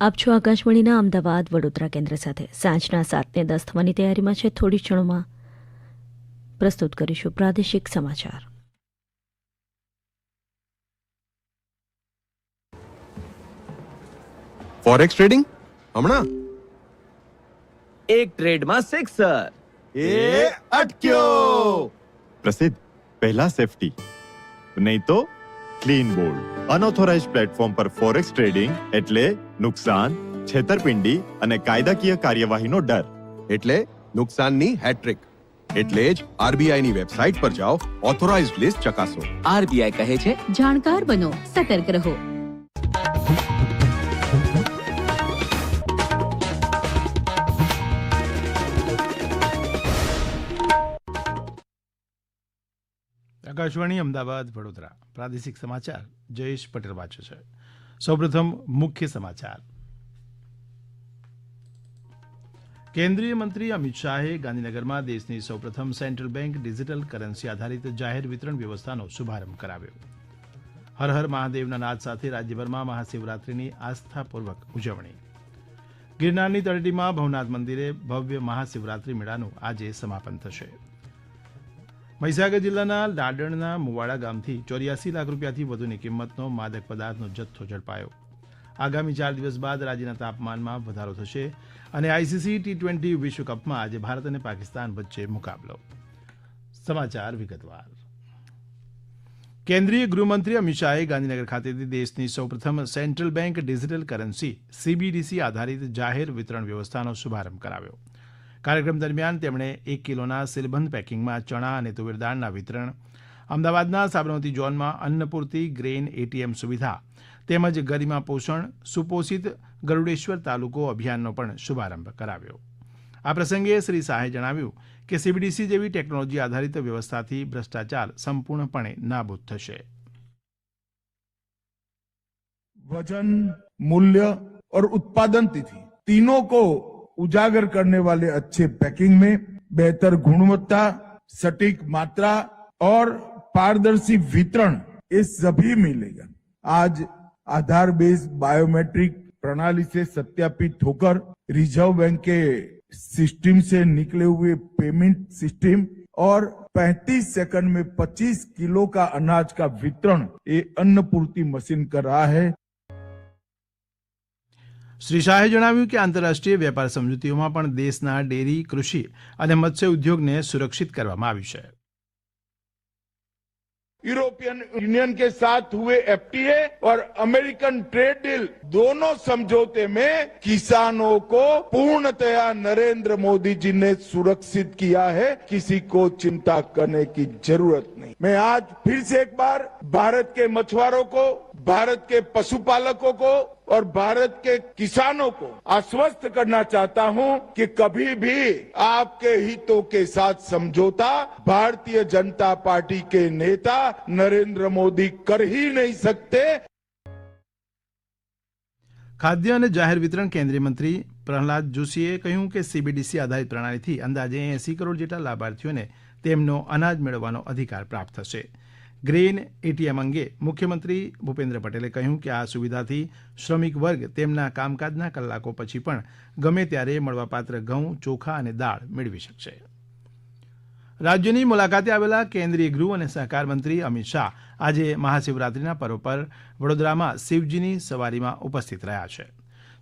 આપ છો આકાશવાણીના અમદાવાદ વડોદરા કેન્દ્ર સાથે. સાંજના સાતને દસ થવાની તૈયારીમાં છે. થોડી ક્ષણોમાં પ્રસ્તુત કરીશું પ્રાદેશિક સમાચાર. ફોરેક્સ ટ્રેડિંગ હમણાં? એક ટ્રેડમાં સિક્સર એ અટક્યો! પ્રસિદ્ધ. પહેલા સેફટી નહીં તો ક્લીન બોલ્ડ અનઓથોરાઇઝ પ્લેટફોર્મ પર ફોરેક્સ ટ્રેડિંગ એટલે નુકસાન, છેતરપિંડી અને કાયદાકીય કાર્યવાહીનો ડર. એટલે નુકસાનની હેટ્રિક એટલે જ આરબીઆઈ ની વેબસાઇટ પર જાઓ ઓથોરાઇઝ્ડ લિસ્ટ ચકાસો. આરબીઆઈ કહે છે, જાણકાર બનો, સતર્ક રહો. આકાશવાણી, અમદાવાદ, વડોદરા. પ્રાદેશિક સમાચાર, જયેશ પટેલ વાંચે છે. સૌપ્રથમ મુખ્ય સમાચાર. કેન્દ્રીય મંત્રી અમિત શાહે ગાંધીનગરમાં દેશની સૌપ્રથમ સેન્ટ્રલ બેંક ડિજિટલ કરન્સી આધારિત જાહેર વિતરણ વ્યવસ્થાનો શુભારંભ કરાવ્યો. હર હર મહાદેવના નાદ સાથે રાજ્યભરમાં મહાશિવરાત્રિની આસ્થાપૂર્વક ઉજવણી. ગિરનારની તળેટીમાં ભવનાથ મંદિરે ભવ્ય મહાશિવરાત્રિ મેળાનું આજે સમાપન થશે. મહીસાગર જિલ્લાના લાડણના મુવાડા ગામથી ચોર્યાસી લાખ રૂપિયાથી વધુની કિંમતનો માદક પદાર્થનો જથ્થો ઝડપાયો. આગામી ચાર દિવસ બાદ રાજ્યના તાપમાનમાં વધારો થશે અને આઈસીસી ટી ટ્વેન્ટી વિશ્વકપમાં આજે ભારત અને પાકિસ્તાન વચ્ચે મુકાબલો. સમાચાર વિગતવાર. કેન્દ્રીય ગૃહમંત્રી અમિત શાહે ગાંધીનગર ખાતેથી દેશની સૌપ્રથમ central bank digital currency, CBDC આધારિત જાહેર વિતરણ વ્યવસ્થાનો શુભારંભ કરાવ્યો. કાર્યક્રમ દરમિયાન તેમણે એક કિલોના સીલબંધ પેકિંગમાં ચણા અને તુવેર દાળના વિતરણ અમદાવાદના સાબરમતી ઝોનમાં અન્નપૂર્તિ ગ્રેઇન એટીએમ સુવિધા તેમજ ગરિમા પોષણ સુપોષિત ગરુડેશ્વર તાલુકો અભિયાનનો પણ શુભારંભ કરાવ્યો આ પ્રસંગે શ્રી શાહે જણાવ્યું કે સીબીડીસી જેવી ટેકનોલોજી આધારિત વ્યવસ્થાથી ભ્રષ્ટાચાર સંપૂર્ણપણે નાબૂદ થશે वजन मूल्य और उत्पादन तिथि तीनों को उजागर करने वाले अच्छे पैकिंग में बेहतर गुणवत्ता, सटीक मात्रा और पारदर्शी वितरण ये सभी मिलेगा। आज आधार बेस्ड बायोमेट्रिक प्रणाली से सत्यापित होकर रिज़र्व बैंक के सिस्टम से निकले हुए पेमेंट सिस्टम और 35 सेकंड में 25 किलो का अनाज का वितरण ये अन्नपूर्ति मशीन कर रहा है। શ્રી શાહે જણાવ્યું કે આંતરરાષ્ટ્રીય વેપાર સમજૂતીઓમાં પણ દેશના ડેરી કૃષિ અને મત્સ્ય ઉદ્યોગને સુરક્ષિત કરવામાં આવ્યું છે यूरोपियन यूनियन के साथ हुए एफटीए और अमेरिकन ट्रेड डील दोनों समझौते में किसानों को पूर्णतया नरेंद्र मोदी जी ने सुरक्षित किया है किसी को चिंता करने की जरूरत नहीं मैं आज फिर से एक बार भारत के मछुआरों को भारत के पशुपालकों को और भारत के किसानों को आश्वस्त करना चाहता हूं कि कभी भी आपके हितों के साथ समझौता भारतीय जनता पार्टी के नेता नरेंद्र मोदी कर ही नहीं सकते ખાદ્ય અને જાહેર વિતરણ કેન્દ્રીય મંત્રી પ્રહલાદ જોશીએ કહ્યું કે સીબીડીસી આધારિત પ્રણાલીથી અંદાજે એસી કરોડ જેટલા લાભાર્થીઓને તેમનો અનાજ મેળવવાનો અધિકાર પ્રાપ્ત થશે ગ્રેઇન એટીએમ અંગે મુખ્યમંત્રી ભૂપેન્દ્ર પટેલે કહ્યું કે આ સુવિધાથી શ્રમિક વર્ગ તેમના કામકાજના કલાકો પછી પણ ગમે ત્યારે મળવાપાત્ર ઘઉં, ચોખા અને દાળ મેળવી શકશે. રાજ્યની મુલાકાતે આવેલા કેન્દ્રીય ગૃહ અને સહકાર મંત્રી અમિત શાહ આજે મહાશિવરાત્રિના પર્વ પર વડોદરામાં શિવજીની સવારીમાં ઉપસ્થિત રહ્યા છે.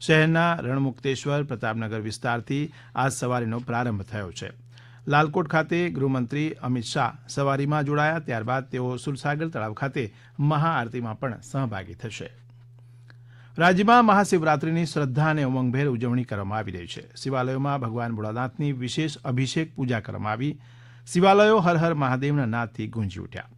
શહેરના રણમુક્તેશ્વર પ્રતાપનગર વિસ્તારથી આ સવારીનો પ્રારંભ થયો છે. લાલકોટ ખાતે ગૃહમંત્રી અમિત શાહ સવારીમાં જોડાયા, ત્યારબાદ તેઓ સુરસાગર તળાવ ખાતે મહાઆરતીમાં પણ સહભાગી થશે. રાજ્યમાં મહાશિવરાત્રીની શ્રદ્ધા અને ઉમંગભેર ઉજવણી કરવામાં આવી રહી છે. શિવાલયોમાં ભગવાન ભોળાનાથની વિશેષ અભિષેક પૂજા કરવામાં આવી. શિવાલયો હર હર મહાદેવના નાદથી ગુંજી ઉઠ્યા.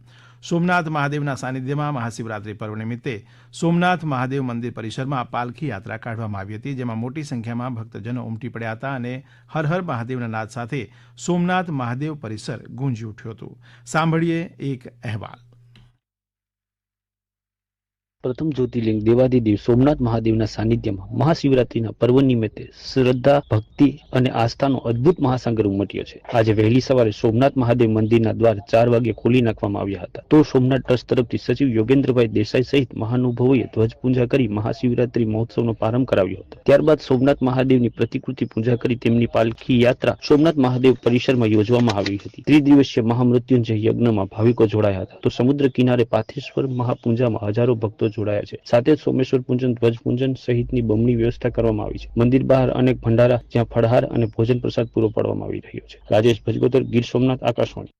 સોમનાથ મહાદેવના સાનિધ્યમાં મહાશિવરાત્રિ પર્વ નિમિત્તે સોમનાથ મહાદેવ મંદિર પરિસરમાં પાલખી યાત્રા કાઢવામાં આવી હતી, જેમાં મોટી સંખ્યામાં ભક્તજનો ઉમટી પડ્યા હતા અને હર હર મહાદેવના નાદ સાથે સોમનાથ મહાદેવ પરિસર ગુંજી ઉઠ્યું હતું. સાંભળીએ એક અહેવાલ. પ્રથમ જ્યોતિર્લિંગ દેવાદિદેવ સોમનાથ મહાદેવના સાનિધ્યમાં મહાશિવરાત્રીના પર્વ નિમિત્તે શ્રદ્ધા, ભક્તિ અને આસ્થાનો અદ્ભુત મહાસંગ્રહ ઉમટ્યો છે. આજે વહેલી સવારે સોમનાથ મહાદેવ મંદિરના દ્વાર ચાર વાગે ખોલી નાખવામાં આવ્યા હતા. તો સોમનાથ ટ્રસ્ટ તરફથી સચિવ યોગેન્દ્રભાઈ દેસાઈ સહિત મહાનુભાવોએ ધ્વજ પૂજા કરી મહાશિવરાત્રી મહોત્સવનો પ્રારંભ કરાવ્યો હતો. ત્યારબાદ સોમનાથ મહાદેવની પ્રતિકૃતિ પૂજા કરી તેમની પાલખી યાત્રા સોમનાથ મહાદેવ પરિસરમાં યોજવામાં આવી હતી. ત્રિદિવસીય મહામૃત્યુંજય યજ્ઞમાં ભાવિકો જોડાયા હતા. તો સમુદ્ર કિનારે પાથેશ્વર મહાપૂજામાં હજારો ભક્તો જોડાયા છે. સાથે સોમેશ્વર પૂજન, ધ્વજ પૂજન સહિતની બમણી વ્યવસ્થા કરવામાં આવી છે. મંદિર બહાર અનેક ભંડારા, જ્યાં ફળહાર અને ભોજન પ્રસાદ પૂરો પાડવામાં આવી રહ્યો છે. રાજેશ ભજગોતર ગીર સોમનાથ, આકાશવાણી.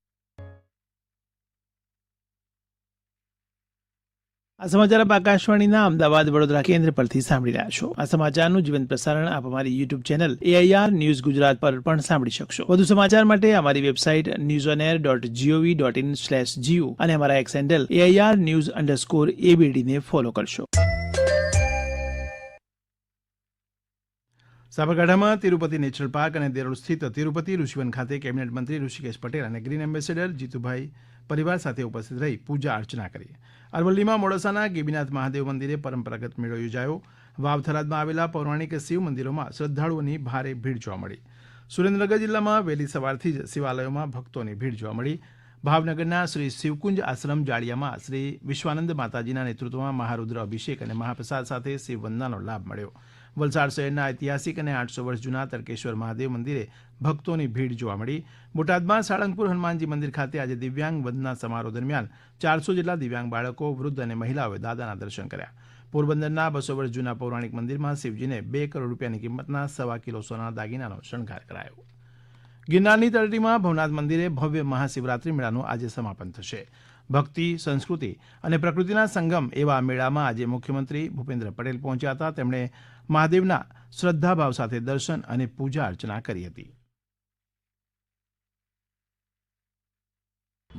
આ સમાચાર આપ આકાશવાણીના અમદાવાદ વડોદરા કેન્દ્ર પરથી સાંભળી રહ્યા છો. આ સમાચારનું જીવંત પ્રસારણ આપ અમારી YouTube channel AIR news Gujarat પર પણ સાંભળી શકશો. વધુ સમાચાર માટે અમારી website news on air dot G O V dot in slash G O અને અમારા X handle AIR news underscore એબીડીને follow કરશો. સાબરકાંઠામાં તિરુપતિ નેચરલ પાર્ક અને દેરોળ સ્થિત તિરુપતિ ઋષિવન ખાતે કેબિનેટ મંત્રી ઋષિકેશ પટેલ અને ગ્રીન એમ્બેસેડર જીતુભાઈ પરિવાર સાથે ઉપસ્થિત રહી પૂજા અર્ચના કરી. અરવલ્લીમાં મોડાસાના ગેબીનાથ મહાદેવ મંદિરે પરંપરાગત મેળો યોજાયો. વાવથરાદમાં આવેલા પૌરાણિક શિવ મંદિરોમાં શ્રદ્ધાળુઓની ભારે ભીડ જોવા મળી. સુરેન્દ્રનગર જિલ્લામાં વહેલી સવારથી જ શિવાલયોમાં ભક્તોની ભીડ જોવા મળી. ભાવનગરના શ્રી શિવકુંજ આશ્રમ જાળિયામાં શ્રી વિશ્વાનંદ માતાજીના નેતૃત્વમાં મહારુદ્ર અભિષેક અને મહાપ્રસાદ સાથે શિવ વંદનાનો લાભ મળ્યો. વલસાડ શહેરના ઐતિહાસિક અને આઠસો વર્ષ જૂના તરકેશ્વર મહાદેવ મંદિરે ભક્તોની ભીડ જોવા મળી. બોટાદમાં સાળંગપુર હનુમાનજી મંદિર ખાતે આજે દિવ્યાંગ વંદના સમારોહ દરમિયાન ચારસો જેટલા દિવ્યાંગ બાળકો, વૃદ્ધ અને મહિલાઓએ દાદાના દર્શન કર્યા. પોરબંદરના બસો વર્ષ જૂના પૌરાણિક મંદિરમાં શિવજીને બે કરોડ રૂપિયાની કિંમતના સવા કિલો સોનાના દાગીનાનો શણગાર કરાયો. ગિરનારની તળેટીમાં ભવનાથ મંદિરે ભવ્ય મહાશિવરાત્રી મેળાનું આજે સમાપન થશે. ભક્તિ, સંસ્કૃતિ અને પ્રકૃતિના સંગમ એવા મેળામાં આજે મુખ્યમંત્રી ભૂપેન્દ્ર પટેલ પહોંચ્યા હતા. તેમણે મહાદેવના શ્રદ્ધાભાવ સાથે દર્શન અને પૂજા અર્ચના કરી હતી.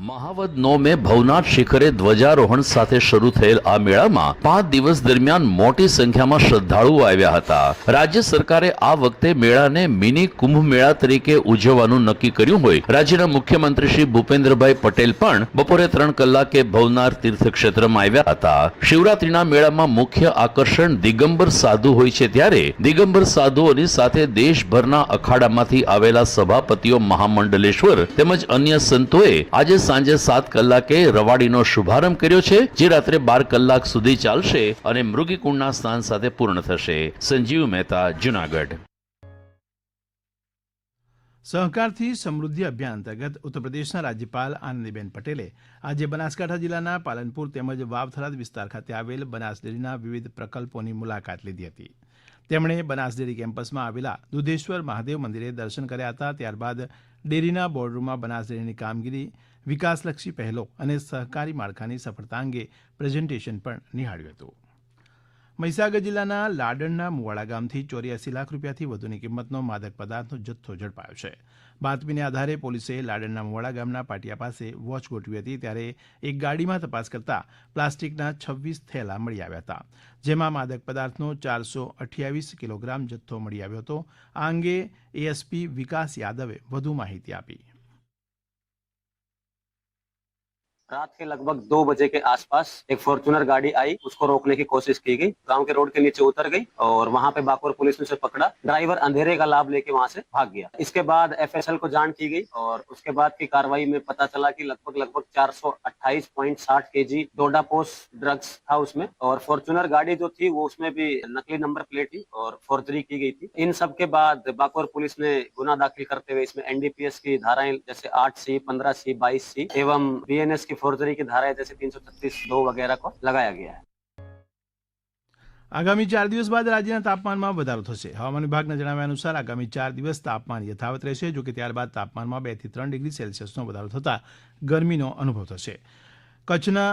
મહાવદ નોમે ભવનાથ શિખરે ધ્વજારોહણ સાથે શરૂ થયેલ આ મેળામાં પાંચ દિવસ દરમિયાન મોટી સંખ્યામાં શ્રદ્ધાળુઓ આવ્યા હતા. રાજ્ય સરકારે આ વખતે મેળાને મિની કુંભ મેળા તરીકે ઉજવવાનું નક્કી કર્યું હોય. રાજ્યના મુખ્યમંત્રી શ્રી ભૂપેન્દ્રભાઈ પટેલ પણ બપોરે ત્રણ કલાકે ભવનાર તીર્થક્ષેત્રમાં આવ્યા હતા. શિવરાત્રીના મેળામાં મુખ્ય આકર્ષણ દિગંબર સાધુ હોય છે ત્યારે દિગંબર સાધુઓની સાથે દેશભરના અખાડામાંથી આવેલા સભાપતિઓ, મહામંડલેશ્વર તેમજ અન્ય સંતોએ આજે સાંજે સાત કલાકે રવાડીનો શુભારંભ કર્યો છે, જે રાત્રે બાર કલાક સુધી ચાલશે અને મૃગીકુંડના સ્નાન સાથે પૂર્ણ થશે. સંજીવ મહેતા, જુનાગઢ. સહકારથી સમૃદ્ધિ અભિયાન અંતર્ગત ઉત્તરપ્રદેશના રાજ્યપાલ આનંદીબેન પટેલે આજે બનાસકાંઠા જિલ્લાના પાલનપુર તેમજ વાવથરાદ વિસ્તાર ખાતે આવેલ બનાસ ડેરીના વિવિધ પ્રકલ્પોની મુલાકાત લીધી હતી. તેમણે બનાસ ડેરી કેમ્પસમાં આવેલા દુધેશ્વર મહાદેવ મંદિરે દર્શન કર્યા હતા. ત્યારબાદ ડેરીના બોર્ડરૂમમાં બનાસ ડેરીની કામગીરી, વિકાસલક્ષી પહેલો અને સહકારી માળખાની સફળતા અંગે પ્રેઝન્ટેશન પણ નિહાળ્યું હતું. મહીસાગર જિલ્લાના લાડણના મુવાડા ગામથી ચોર્યાસી લાખ રૂપિયાથી વધુની કિંમતનો માદક પદાર્થનો જથ્થો ઝડપાયો છે. બાતમીને આધારે પોલીસે લાડણના મોવાડા ગામના પાટિયા પાસે વોચ ગોઠવી હતી ત્યારે એક ગાડીમાં તપાસ કરતા પ્લાસ્ટિકના છવ્વીસ થેલા મળી આવ્યા હતા, જેમાં માદક પદાર્થનો ચારસો અઠ્યાવીસ કિલોગ્રામ જથ્થો મળી આવ્યો હતો. આ અંગે એએસપી વિકાસ યાદવે વધુ માહિતી આપી. रात के लगभग दो बजे के आसपास एक फॉर्चुनर गाड़ी आई, उसको रोकने की कोशिश की गई। गाँव के रोड के नीचे उतर गई और वहाँ पे बाकुर पुलिस ने उसे पकड़ा। ड्राइवर अंधेरे का लाभ लेके वहाँ से भाग गया। इसके बाद एफएसएल को जाँच की गई और उसके बाद की कार्रवाई में पता चला कि लगभग लगभग 428.60 केजी डोडापोस ड्रग्स था उसमें और फॉर्चुनर गाड़ी जो थी, वो उसमें भी नकली नंबर प्लेट थी और फोर्जरी की गई थी। इन सब के बाद बाकुर पुलिस ने गुना दाखिल करते हुए इसमें एनडीपीएस की धाराएँ जैसे आठ सी, पंद्रह सी, बाईस सी एवं बीएनएस की फोर्जरी की धाराएं जैसे तीन सौ छत्तीस दो वगैरह को लगाया गया है આગામી ચાર દિવસ બાદ રાજ્યના તાપમાનમાં વધારો થશે હવામાન વિભાગના જણાવ્યા અનુસાર આગામી ચાર દિવસ તાપમાન યથાવત રહેશે જોકે ત્યારબાદ તાપમાનમાં બે થી ત્રણ ડિગ્રી સેલ્સિયસનો વધારો થતાં ગરમીનો અનુભવ થશે કચ્છના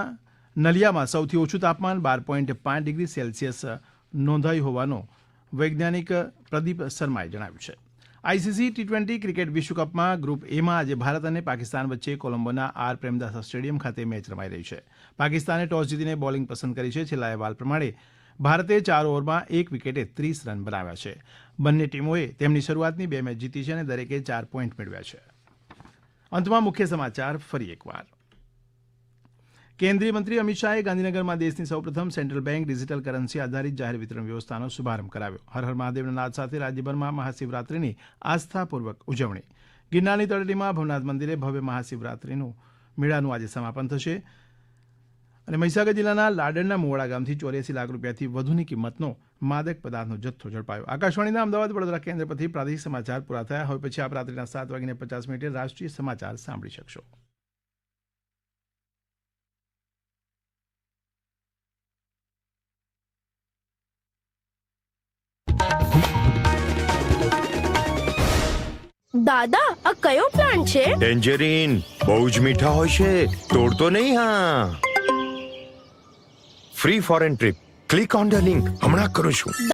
નલિયામાં સૌથી ઓછું તાપમાન બાર પોઈન્ટ પાંચ ડિગ્રી સેલ્સિયસ નોંધાયું હોવાનું વૈજ્ઞાનિક પ્રદીપ શર્માએ જણાવ્યું છે આઈસીસી ટી ટ્વેન્ટી ક્રિકેટ વિશ્વકપમાં ગ્રુપ એમાં આજે ભારત અને પાકિસ્તાન વચ્ચે કોલંબોના આર પ્રેમદાસ સ્ટેડિયમ ખાતે મેચ રમાઈ રહી છે. પાકિસ્તાને ટોસ જીતીને બોલિંગ પસંદ કરી છે. છેલ્લા અહેવાલ પ્રમાણે ભારતે ચાર ઓવરમાં એક વિકેટે ત્રીસ રન બનાવ્યા છે. બંને ટીમોએ તેમની શરૂઆતની બે મેચ જીતી છે અને દરેકે ચાર પોઈન્ટ મેળવ્યા છે. અંતમાં મુખ્ય સમાચાર ફરી એકવાર. કેન્દ્રીય મંત્રી અમિત શાહે ગાંધીનગરમાં દેશની સૌપ્રથમ સેન્ટ્રલ બેંક ડિજિટલ કરન્સી આધારિત જાહેર વિતરણ વ્યવસ્થાનો શુભારંભ કરાવ્યો. હર હર મહાદેવના નાદ સાથે રાજ્યભરમાં મહાશિવરાત્રિની આસ્થાપૂર્વક ઉજવણી. ગિરનારની તળેટીમાં ભવનાથ મંદિરે ભવ્ય મહાશિવરાત્રિનું મેળાનું આજે સમાપન થશે. અને મહીસાગર જિલ્લાના લાડનના મોવાડા ગામથી ચોર્યાસી લાખ રૂપિયાથી વધુની કિંમતનો માદક પદાર્થનો જથ્થો ઝડપાયો. આકાશવાણીના અમદાવાદ વડોદરા કેન્દ્ર પરથી પ્રાદેશિક સમાચાર પૂરા થયા. હવે પછી આપ રાત્રિના સાત વાગીને પચાસ મિનિટે રાષ્ટ્રીય સમાચાર સાંભળી શકશો. દાદા, આ કયો પ્લાન્ટ છે? ટેન્જરીન. બહુ જ મીઠા હોય છે. તોડતો નહીં, હા. Free foreign trip click on the link હમણાં કરું છું.